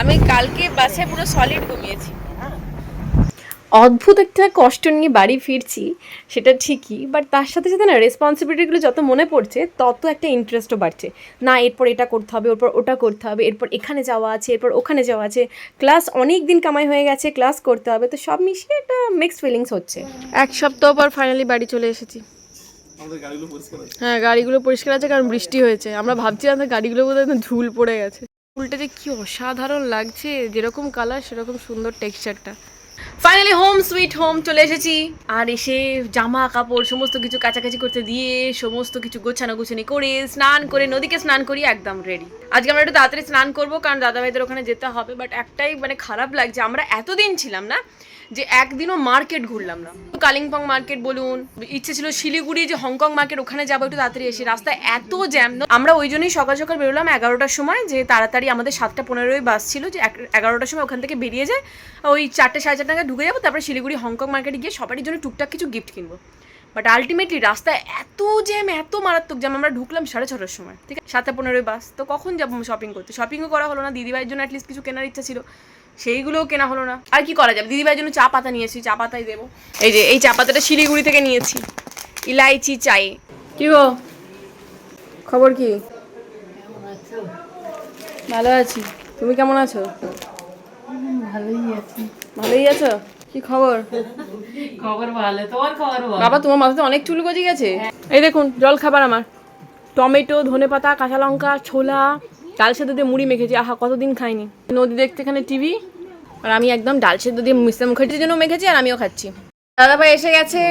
আমি কালকে বাসে পুরো সলিড ঘুমিয়েছি। অদ্ভুত একটা কষ্ট নিয়ে বাড়ি ফিরছি সেটা ঠিকই বাট তার সাথে সাথে না রেসপন্সিবিলিটিগুলো যত মনে পড়ছে তত একটা ইন্টারেস্টও বাড়ছে। না এরপর এটা করতে হবে এরপর ওটা করতে হবে এরপর এখানে যাওয়া আছে এরপর ওখানে যাওয়া আছে। ক্লাস অনেক দিন কামাই হয়ে গেছে ক্লাস করতে হবে তো সব মিশিয়ে একটা মিক্সড ফিলিংস হচ্ছে। এক সপ্তাহ পর ফাইনালি বাড়ি চলে এসেছি। হ্যাঁ গাড়িগুলো পরিষ্কার আছে কারণ বৃষ্টি হয়েছে। আমরা ভাবছিলাম যে গাড়িগুলো বোধহয় একদম ধুল পড়ে গেছে। ফুলটা যে কি অসাধারণ লাগছে যেরকম কালার সেরকম সুন্দর টেক্সচারটা ফাইনালি হোম সুইট হোম চলে এসেছি। আর এসে জামা, কাপড়, সমস্ত কিছু কাছাকাছি করতে দিয়ে, সমস্ত কিছু গোছানো গুছানি করে স্নান করে নদীকে স্নান করি, একদম রেডি আজকে আমরা একটু তাড়াতাড়ি স্নান করব, কারণ দাদা ভাইদের ওখানে যেতে হবে বাট একটাই মানে খারাপ লাগছে, আমরা এতদিন ছিলাম না যে একদিনও মার্কেট ঘুরলাম না। কালিম্পং মার্কেট বলুন, ইচ্ছে ছিল শিলিগুড়ি, যে হংকং মার্কেট ওখানে যাব একটু তাড়াতাড়ি এসে। রাস্তায় এত জ্যাম আমরা ওই জন্যই সকাল সকাল বেরোলাম এগারোটার সময়, যে তাড়াতাড়ি আমাদের সাতটা পনেরোই বাস ছিল, যে এগারোটার সময় ওখান থেকে বেরিয়ে যায়, ওই চারটে সাড়ে চারটে নাগাদ ঢুকে যাব তারপরে শিলিগুড়ি হংকং মার্কেটে গিয়ে সবারই জন্য টুকটাক কিছু গিফট কিনবো। বাট আলটিমেটলি রাস্তায় এত জ্যাম এত মারাত্মক জ্যাম আমরা ঢুকলাম সাড়ে ছটার সময় ঠিক আছে? সাতটা পনেরোই বাস তো কখন যাব শপিং করতে? শপিংও করা হলো না দিদিভাইয়ের জন্য অ্যাটলিস্ট কিছু কেনার ইচ্ছা ছিল সেইগুলোও কেনা হলো না। আর কি করা যাবে? দিদিভাইয়ের জন্য চা পাতা নিয়েছি চা পাতাই দেবো। এই যে এই চা পাতাটা শিলিগুড়ি থেকে নিয়েছি ইলাইচি চাই। কি গো? খবর কি? ভালো আছি। তুমি কেমন আছো? ভালোই আছি। ভালোই আছো? কি খবর? খবর ভালো তোমার খবর বল? বাবা তোমার মাথাতে অনেক চুল গজে গেছে। এই দেখুন জল খাবার আমার। টমেটো ধনেপাতা কাঁচা লঙ্কা ছোলা ডাল সেদ্ধ দিয়ে মুড়ি মেখেছি। আহা কতদিন খাইনি। নদী দেখতে এখানে টিভি। আর আমি একদম ডাল সেদ্ধ দিয়ে মিস্টার মুখার্জির জন্য মেখেছি আর আমিও খাচ্ছি। দাদা ভাই এসে গেছে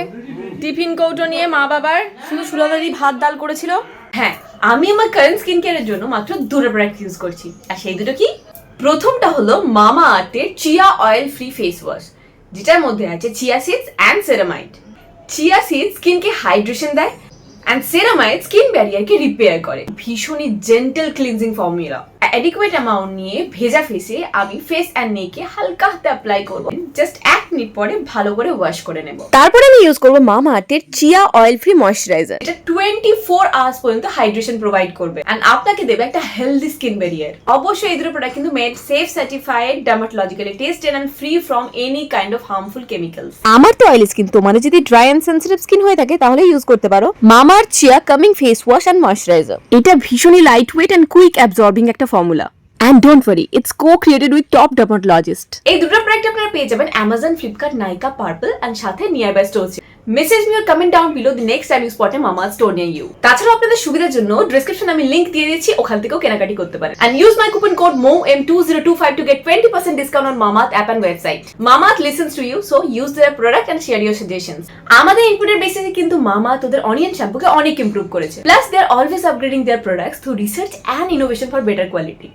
টিফিন কৌটো নিয়ে মা বাবার। শুধু সুরাদাদি ভাত ডাল করেছিল। হ্যাঁ আমি আমার কারেন্ট স্কিন কেয়ারের জন্য মাত্র দুটো প্রোডাক্ট ইউজ করছি। আর সেই দুটো কি? প্রথমটা হলো মামা আর্টের chia oil free face wash যেটার মধ্যে আছে chia seeds and ceramide chia seeds স্কিনকে হাইড্রেশন দেয় অ্যান্ড সেরামাইড স্কিন ব্যারিয়ারকে রিপেয়ার করে। ভীষণই gentle cleansing formula adequate amount নিয়ে ভেজা ফেসে আমি ফেস অ্যান্ড নেকে হালকা হাতে অ্যাপ্লাই করব। জাস্ট এক মিনিট পরে ভালো করে ওয়াশ করে নেব। তারপরে আমি ইউজ করব মামা আর্টের চিয়া অয়েল ফ্রি ময়শ্চারাইজার এটা টোয়েন্টি ফোর আওয়ার্স পর্যন্ত হাইড্রেশন প্রোভাইড করবে। এন্ড আপনাকে দেবে একটা হেলদি স্কিন ব্যারিয়ার অবশ্যই এই দুটো প্রোডাক্ট কিন্তু made safe certified dermatologically tested and free from any kind of harmful chemicals আমার তো অয়েলি স্কিন তোমাদের যদি ড্রাই অ্যান্ড সেন্সিটিভ স্কিন হয়ে থাকে তাহলে ইউজ করতে পারো। মামার chia calming face wash and moisturiser এটা ভীষণই lightweight and quick absorbing একটা formula And don't worry, it's co-created with top dermatologists. এই দুটো প্রোডাক্ট আপনারা পেয়ে যাবেন Amazon Flipkart Nykaa Purple and সাথে nearby store message me comment down below the next time you spot a মামা store near you তাছাড়াও আপনাদের সুবিধার জন্য ডেসক্রিপশন আমি লিংক দিয়ে দিয়েছি ওখান থেকেও কেনাকাটি করতে পারেন। And use my coupon code MO M two zero two five to get twenty percent discount on Mamaearth app and website Mamaearth listens to you so use their product and share your suggestions আমাদের ইনপুটের বেসিসে কিন্তু মামা তোদের onion শ্যাম্পুকে অনেক improve করেছে। Plus they are always upgrading their products through research and innovation for better quality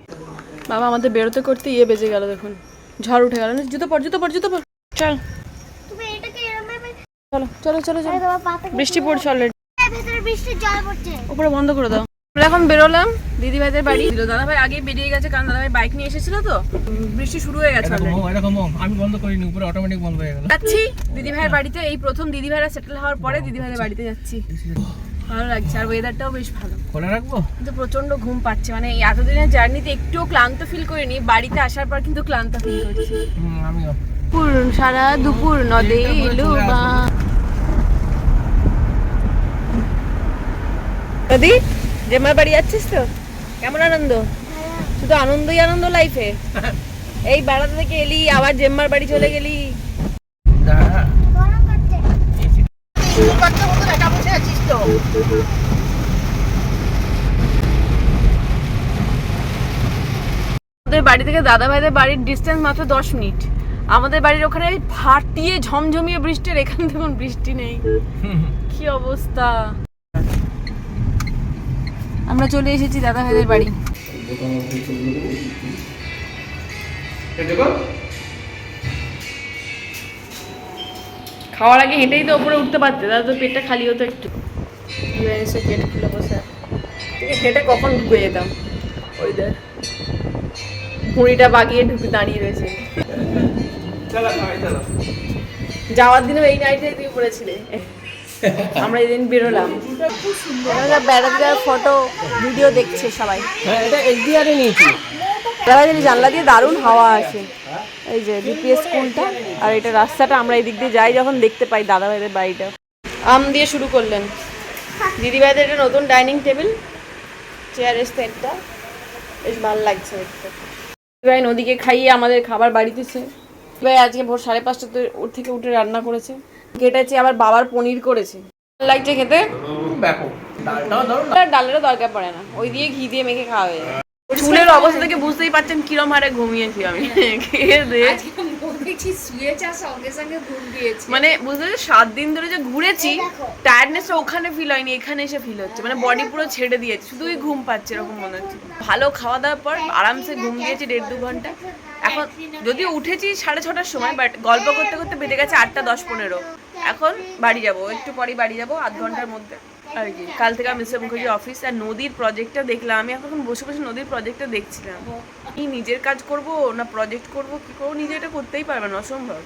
বাবা, আমাদের বেরোতে করতে ইয়ে বেজে গেল দেখুন। ঝড় উঠে গেল জুতো পর জুতো পর জুতো পর। চল। চলো চলো চলো বৃষ্টি পড়ছে অলরেডি ভেতরে বৃষ্টির জল পড়ছে। উপরে বন্ধ করে দাও। আমরা এখন বেরোলাম দিদি ভাইদের বাড়ি। দিল দাদা ভাই আগেই বেরিয়ে গেছে কারণ দাদা ভাই বাইক নিয়ে এসেছিল তো। বৃষ্টি শুরু হয়ে গেছে। এরকম আমি বন্ধ করিনি উপরে অটোমেটিক বন্ধ হয়ে গেল। যাচ্ছি দিদি ভাইয়ের বাড়িতে। এই প্রথম দিদি ভাইরা সেটেল হওয়ার পরে দিদি ভাইয়ের বাড়িতে যাচ্ছি। ভালো লাগছে আর ওয়েদারটাও বেশ ভালো। খোলা রাখব? কিন্তু প্রচণ্ড ঘুম পাচ্ছে মানে এই এতদিনের জার্নিতে একটুও ক্লান্ত ফিল করিনি। বাড়িতে আসার পর কিন্তু ক্লান্ত ফিল করছি। আমিও। সারা দুপুর নদে এলো নদী জেমার বাড়ি যাচ্ছিস তো? কেমন আনন্দ? শুধু আনন্দই আনন্দ লাইফে এই বেড়াতে থেকে এলি আবার জেম্মার বাড়ি চলে গেলি। আমাদের বাড়ি থেকে দাদা ভাইদের বাড়ির ডিস্টেন্স মাত্র দশ মিনিট। আমাদের বাড়ির ওখানে ফাটিয়ে ঝমঝমিয়ে বৃষ্টির এখানে দেখুন বৃষ্টি নেই। কি অবস্থা? আমরা চলে এসেছি দাদা ভাইদের বাড়ি। খাওয়ার আগে হেঁটেই তো উপরে উঠতে পারতে দাদা তো পেটটা খালি হতো একটু। এসে গেট খুলে বসে আছে। হেঁটে কখন ঢুকে যেতাম? ওই দেখ। ভুঁড়িটা বাগিয়ে ঢুকে দাঁড়িয়ে রয়েছে। যাওয়ার দিনও এই নাইটে তুমি পড়েছিলে। আমরা এদিন বেরোলাম। বেড়াতে যাওয়ার ফটো ভিডিও দেখছে সবাই। হ্যাঁ এটা এসডিআর এ নিয়েছি দাদাবাজারের জানলা দিয়ে দারুণ হাওয়া আসে। এই যে ডিপিএস স্কুলটা আর এটা রাস্তাটা আমরা এই দিক দিয়ে যাই যখন দেখতে পাই দাদাভাইদের বাড়িটা। আম দিয়ে শুরু করলেন। দিদিভাইদের একটা নতুন ডাইনিং টেবিল চেয়ারের সেটটা। বেশ ভালো লাগছে দেখতে। দিদিভাই নদীকে খাইয়ে আমাদের খাবার বাড়িতেছে। দিদিভাই আজকে ভোর সাড়ে পাঁচটাতে ওর থেকে উঠে রান্না করেছে। কেটেছে আবার বাবার পনির করেছে। লাগছে খেতে? ব্যাপক। ডালেরও দরকার পড়ে না। ওই দিয়ে ঘি দিয়ে মেখে খাওয়া হয়ে যায়। চুলের অবস্থা থেকে বুঝতেই পারছেন কিরম হারে ঘুমিয়েছি আমি। মানে বুঝতে পারছি সাত দিন ধরে যে ঘুরেছি টায়ার্ডনেসটা ওখানে ফিল হয়নি এখানে এসে ফিল হচ্ছে। মানে বডি পুরো ছেড়ে দিয়েছে। শুধুই ঘুম পাচ্ছে এরকম মনে হচ্ছে। ভালো খাওয়া দাওয়ার পর আরামসে ঘুম দিয়েছি দেড় দু ঘণ্টা। এখন যদি উঠেছি সাড়ে ছটার সময় বাট গল্প করতে করতে বেজে গেছে আটটা দশ পনেরো। এখন বাড়ি যাব একটু পরেই বাড়ি যাব আধ ঘণ্টার মধ্যে। আর কি কাল থেকে আমি মিস্টার মুখার্জি অফিস আর নদীর প্রজেক্টটা দেখলাম। আমি এখন বসে বসে নদীর প্রজেক্টটা দেখছিলাম। কি নিজের কাজ করব না প্রজেক্ট করব কি করব নিজে এটা করতেই পারবে না অসম্ভব।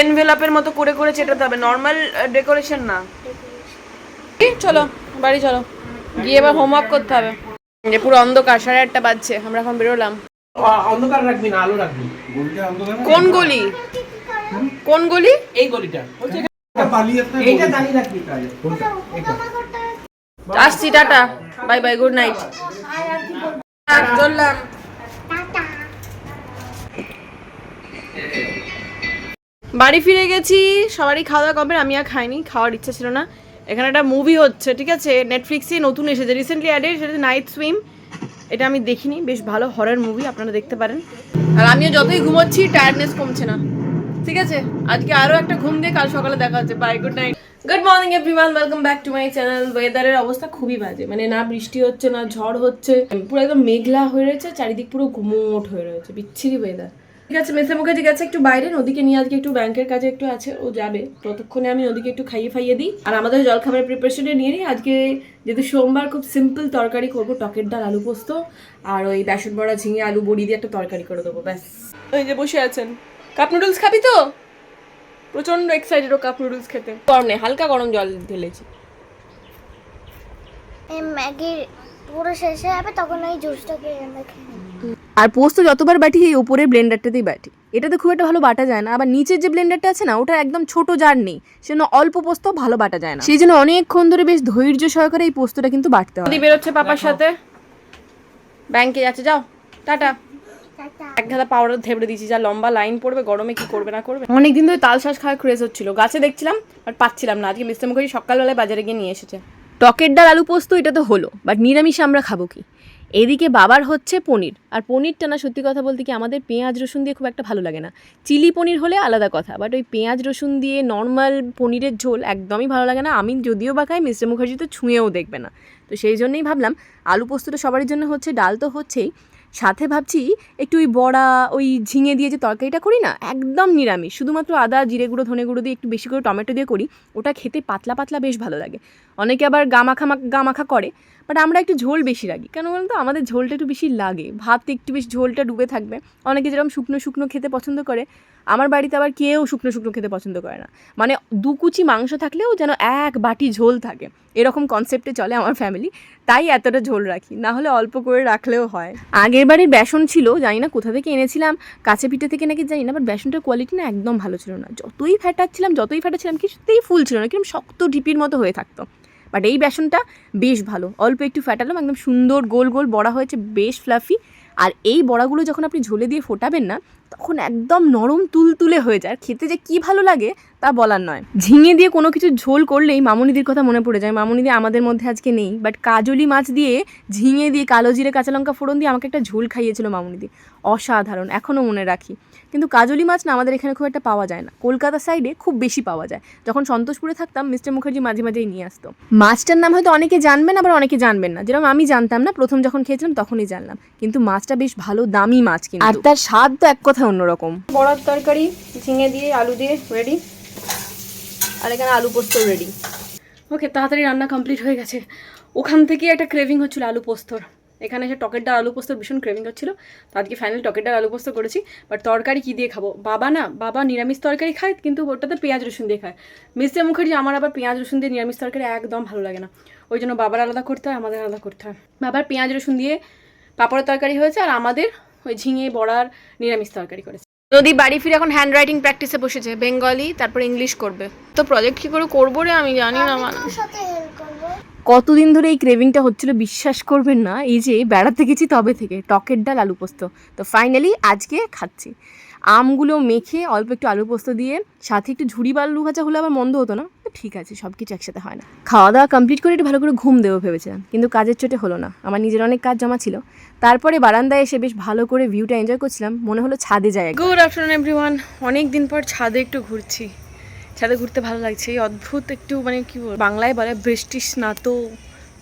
এনভেলাপের মতো করে করে চেটাতে হবে নর্মাল ডেকোরেশন না। চলো বাড়ি চলো। গিয়ে এবার হোমওয়ার্ক করতে হবে। যে পুরো অন্ধকার সাড়ে আটটা বাজছে আমরা এখন বেরোলাম। অন্ধকার রাখবি না আলো রাখবি। কোন গলি? কোন গলি? এই গলিটা। এইটা আসছি tata. Bye bye good night. চললাম। বাড়ি ফিরে গেছি সবারই খাওয়া দাওয়া কমপ্লিট আমি আর খাইনি খাওয়ার ইচ্ছা ছিল না। এখানে একটা মুভি হচ্ছে ঠিক আছে? নেটফ্লিক্সে নতুন এসেছে রিসেন্টলি অ্যাডেড সেটা নাইট সুইম এটা আমি দেখিনি বেশ ভালো হরর মুভি আপনারা দেখতে পারেন। আর আমিও যতই ঘুমোচ্ছি টায়ার্ডনেস কমছে না। ঠিক আছে? আজকে আরও একটা ঘুম দিয়ে কাল সকালে দেখা হচ্ছে। Bye good night good morning everyone welcome back to my channel ওয়েদারের অবস্থা খুবই বাজে। মানে না বৃষ্টি হচ্ছে, না ঝড় হচ্ছে। পুরো একদম মেঘলা হয়ে রয়েছে, চারিদিক পুরো ঘুমোট হয়ে রয়েছে। বিচ্ছিরি ওয়েদার ঠিক আছে মেসে মুখার্জি গেছে একটু বাইরে। নদীকে নিয়ে আজকে একটু ব্যাংকের কাজে একটু আছে, ও যাবে। ততক্ষণে আমি নদীকে একটু খাইয়ে ফাইয়ে দিই। আর আমাদের জলখাবারের প্রিপারেশনে নিয়ে নিই। আজকে যেহেতু সোমবার খুব সিম্পল তরকারি করব, টকের ডাল, আলু পোস্ত। আর ওই বেসন বড়া, ঝিঙে, আলু বড়ি দিয়ে একটা তরকারি করে দেবো, ব্যাস। ওই যে বসে আছেন। কাপ নুডলস খাবি তো? প্রচণ্ড এক্সাইটেড ও কাপ নুডলস খেতে। গরম নেই হালকা গরম জল ঢেলেছি। এই ম্যাগি পুরো শেষ হয়ে যাবে তখন ওই জুসটাকে খেয়ে। আর পোস্ত যতবার বাটি এই উপরের ব্লেন্ডারটাতেই বাটি। এটাতে খুব একটা ভালো বাটা যায় না আবার নিচের যে ব্লেন্ডারটা আছে না ওটা একদম ছোট জার নেই সেজন্য অল্প পোস্ত ভালো বাটা যায় না। সেই জন্য অনেকক্ষণ ধরে বেশ ধৈর্য সহকারে এই পোস্তটা কিন্তু বাটতে হয় বেরোচ্ছে পাপার সাথে। ব্যাংকে যাচ্ছে যাও টাটা। এক গাদা পাউডার ধেবড়ে দিয়েছি, যা লম্বা লাইন পড়বে, গরমে কি করবে, না করবে? অনেকদিন ধরে তাল শ্বাস খাওয়ার ক্রেজ হচ্ছিল। গাছে দেখছিলাম বাট পাচ্ছিলাম না। আজকে মিস্টার মুখার্জি সকালবেলায় বাজারে গিয়ে নিয়ে এসেছে। টকের ডাল, আলু পোস্ত, এটা তো হলো। বাট নিরামিষে আমরা খাব কি? এদিকে বাবার হচ্ছে পনির। আর পনিরটা না, সত্যি কথা বলতে কি, আমাদের পেঁয়াজ, রসুন দিয়ে খুব একটা ভালো লাগে না। চিলি পনির হলে আলাদা কথা বাট ওই পেঁয়াজ, রসুন দিয়ে নর্মাল পনিরের ঝোল একদমই ভালো লাগে না। আমি যদিও বা খাই, মিস্টার মুখার্জি তো ছুঁয়েও দেখবে না। তো সেই জন্যই ভাবলাম, আলু পোস্তটা সবারই জন্য হচ্ছে, ডাল তো হচ্ছেই। সাথে ভাবছি একটু ওই বড়া, ওই ঝিঙে দিয়ে যে তরকারিটা করি না, একদম নিরামিষ। শুধুমাত্র আদা, জিরে গুঁড়ো, ধনে গুঁড়ো দিয়ে একটু বেশি করে টমেটো দিয়ে করি, ওটা খেতে পাতলা পাতলা বেশ ভালো লাগে। অনেকে আবার গামাখা গামাখা করে বাট আমরা একটু ঝোল বেশি রাখি কেন বলুন তো? আমাদের ঝোলটা একটু বেশি লাগে। ভাত একটু বেশি ঝোলটা ডুবে থাকবে। অনেকে যেরকম শুকনো শুকনো খেতে পছন্দ করে আমার বাড়িতে আবার কেউ শুকনো শুকনো খেতে পছন্দ করে না। মানে দু কুচি মাংস থাকলেও যেন এক বাটি ঝোল থাকে। এরকম কনসেপ্টে চলে আমার ফ্যামিলি তাই এতটা ঝোল রাখি। না হলে অল্প করে রাখলেও হয়। আগের বাড়ির বেসন ছিল, জানি না কোথা থেকে এনেছিলাম কাছে পিঠে থেকে নাকি জানি না বাট বেসনটার কোয়ালিটি না একদম ভালো ছিল না। যতই ফ্যাটাচ্ছিলাম যতই ফ্যাটাচ্ছিলাম কিছুতেই ফুল ছিল না কীরকম শক্ত ঢিপির মতো হয়ে থাকতো। বাট এই বেসনটা বেশ ভালো। অল্প একটু ফ্যাটালাম একদম সুন্দর গোল গোল বড়া হয়েছে, বেশ ফ্লাফি আর এই বড়াগুলো যখন আপনি ঝোলে দিয়ে ফোটাবেন না, তখন একদম নরম তুলতুলে হয়ে যায়। আর খেতে যে কি ভালো লাগে, তা বলার নয়। ঝিঙে দিয়ে কোনো কিছু ঝোল করলেই মামুনিদির কথা মনে পড়ে যায়। মামুনিদি আমাদের মধ্যে আজকে নেই বাট কাজলি মাছ দিয়ে ঝিঙে দিয়ে কালো জিরে কাঁচা লঙ্কা ফোড়ন দিয়ে আমাকে একটা ঝোল খাইয়েছিল মামুনিদি। অসাধারণ এখনও মনে রাখি। কিন্তু কাজলি মাছ না আমাদের এখানে খুব একটা পাওয়া যায় না। কলকাতা সাইডে খুব বেশি পাওয়া যায়। যখন সন্তোষপুরে থাকতাম মিস্টার মুখার্জি মাঝে মাঝেই নিয়ে আসতো। মাছটার নাম হয়তো অনেকে জানবেন আবার অনেকে জানবেন না। যেরকম আমি জানতাম না প্রথম যখন খেয়েছিলাম তখনই জানলাম। কিন্তু মাছটা বেশ ভালো দামি মাছ কিন্তু। আর তার স্বাদ তো এক কথা অন্যরকম। বড়ার তরকারি ঝিঙে দিয়ে আলু দিয়ে রেডি আর এখানে আলু পোস্ত রেডি ওকে তাড়াতাড়ি রান্না কমপ্লিট হয়ে গেছে। ওখান থেকে একটা ক্রেভিং হচ্ছিল আলু পোস্তর। এখানে এসে টকের ডাল আলু পোস্তর ভীষণ ক্রেভিং হচ্ছিল তো আজকে ফাইনাল টকের ডাল আলু পোস্ত করেছি। বাট তরকারি কী দিয়ে খাব? বাবা না বাবা নিরামিষ তরকারি খায় কিন্তু ওটাতে পেঁয়াজ রসুন দিয়ে খায়। মিস্টার মুখার্জি আমার আবার পেঁয়াজ রসুন দিয়ে নিরামিষ তরকারি একদম ভালো লাগে না। ওই জন্য বাবার আলাদা করতে হয় আমাদের আলাদা করতে হয়। বাবার পেঁয়াজ রসুন দিয়ে পাপড়ের তরকারি হয়েছে আর আমাদের ওই ঝিঙে বড়ার নিরামিষ তরকারি করেছে। যদি বাড়ি ফিরে এখন হ্যান্ড রাইটিং প্র্যাকটিসে বসেছে বেঙ্গলি তারপর ইংলিশ করবে। তো প্রজেক্ট কি করে করব রে আমি জানি না মানে। কতদিন ধরে এই ক্রেভিংটা হচ্ছিল বিশ্বাস করবেন না, এই যে বেড়াতে গেছি তবে থেকে, টকের ডাল, আলু পোস্ত। তো ফাইনালি আজকে খাচ্ছি। আমগুলো মেখে অল্প একটু আলু পোস্ত দিয়ে, সাথে একটু ঝুড়ি বালু ভাজা হলে আবার মন্দ হতো না ঠিক আছে, সব কিছু একসাথে হয় না। খাওয়া দাওয়া কমপ্লিট করে একটু ভালো করে ঘুম দেবো ভেবেছিলাম, কিন্তু কাজের চোটে হলো না, আমার নিজের অনেক কাজ জমা ছিল। তারপরে বারান্দায় এসে বেশ ভালো করে ভিউটা এনজয় করছিলাম, মনে হলো ছাদে যায় গুড আফটারনুন এভরিওয়ান অনেক দিন পর ছাদে একটু ঘুরছি। ছাদে ঘুরতে ভালো লাগছে, এই অদ্ভুত একটু মানে কি বাংলায় বলে বৃষ্টি স্নাত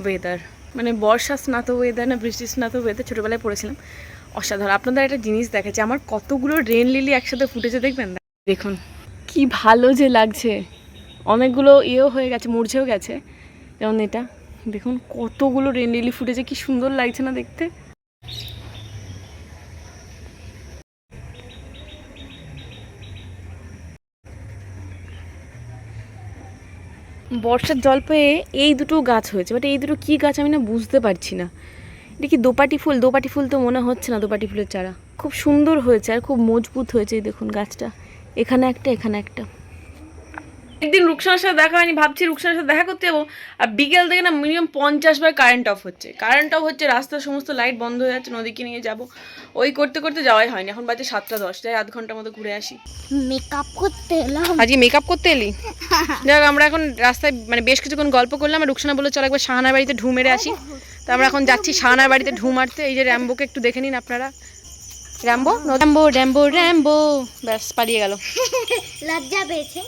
ওয়েদার মানে বর্ষা স্নাত ওয়েদার না বৃষ্টি স্নাত ওয়েদার ছোটোবেলায় পড়েছিলাম। অসাধারণ। আপনাদের একটা জিনিস দেখাচ্ছে, আমার কতগুলো রেন লিলি একসাথে ফুটেছে দেখবেন? দেখুন, কি ভালো যে লাগছে। অনেকগুলো ইয়েও হয়ে গেছে মরছেও গেছে। যেমন এটা, দেখুন কতগুলো রেন লিলি ফুটেছে, কি সুন্দর লাগছে না দেখতে। বর্ষার জল পেয়ে এই দুটো গাছ হয়েছে, বাট এই দুটো কী গাছ আমি না বুঝতে পারছি না। এটা কি দোপাটি ফুল? দোপাটি ফুল তো মনে হচ্ছে না, দোপাটি ফুলের চারা। খুব সুন্দর হয়েছে আর খুব মজবুত হয়েছে এই দেখুন গাছটা। এখানে একটা এখানে একটা। একদিন রুকসানার সাথে দেখা হয়নি, ভাবছি রুকসানার সাথে দেখা করতে যাব। আর বিকেল থেকে না মিনিমাম পঞ্চাশ বার কারেন্ট অফ হচ্ছে। কারেন্ট অফ হচ্ছে, রাস্তার সমস্ত লাইট বন্ধ হয়ে যাচ্ছে, নদীকে নিয়ে যাব। ওই করতে করতে যাওয়াই হয়নি। এখন বাজে সাতটা দশ যাই আধ ঘণ্টার মতো ঘুরে আসি। মেকআপ করতে এলাম। আজকে মেকআপ করতে এলি? যাক আমরা এখন রাস্তায় মানে বেশ কিছুক্ষণ গল্প করলাম আর রুকসানা বলে চল একবার শাহানার বাড়িতে ঢু মেরে আসি। তো আমরা এখন যাচ্ছি শাহানার বাড়িতে ঢু মারতে। এই যে র্যাম্বোকে একটু দেখে নিন আপনারা। র্যাম্বো? Rambo Rambo Rambo. ব্যাস পালিয়ে গেল। লজ্জা পেয়েছে।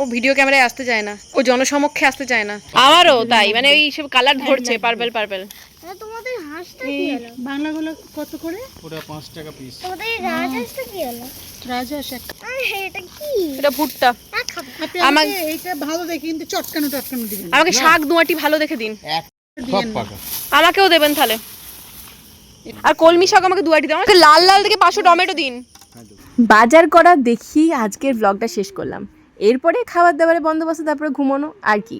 ও ভিডিও ক্যামেরায় আসতে চায় না। ও জনসমক্ষে আসতে চায় না। আমারও তাই মানে এই সব কালার ধরছে পার্পেল পার্পেল তোমাদের হাঁসটা কি হলো? বাংলাগুলো কত করে? ওটা পাঁচ টাকা পিস তোমাদের রাজহাঁসটা কি হলো? রাজহাঁস এটা কি? এটা ভুট্টা। আমাকে এইটা ভালো দেখে কিন্তু চটকানো টটকানো দিবেন। আমাকে শাক দুয়াটি ভালো দেখে দিন। আমাকেও দেবেন তাহলে। আর কলমি শাক আমাকে দুয়াটি দেন আমাকে লাল লাল থেকে পাঁচশো টমেটো দিন। বাজার করা দেখি আজকের ব্লগটা শেষ করলাম। এরপরে খাবার দাবারের বন্দোবস্ত তারপরে ঘুমানো আর কি?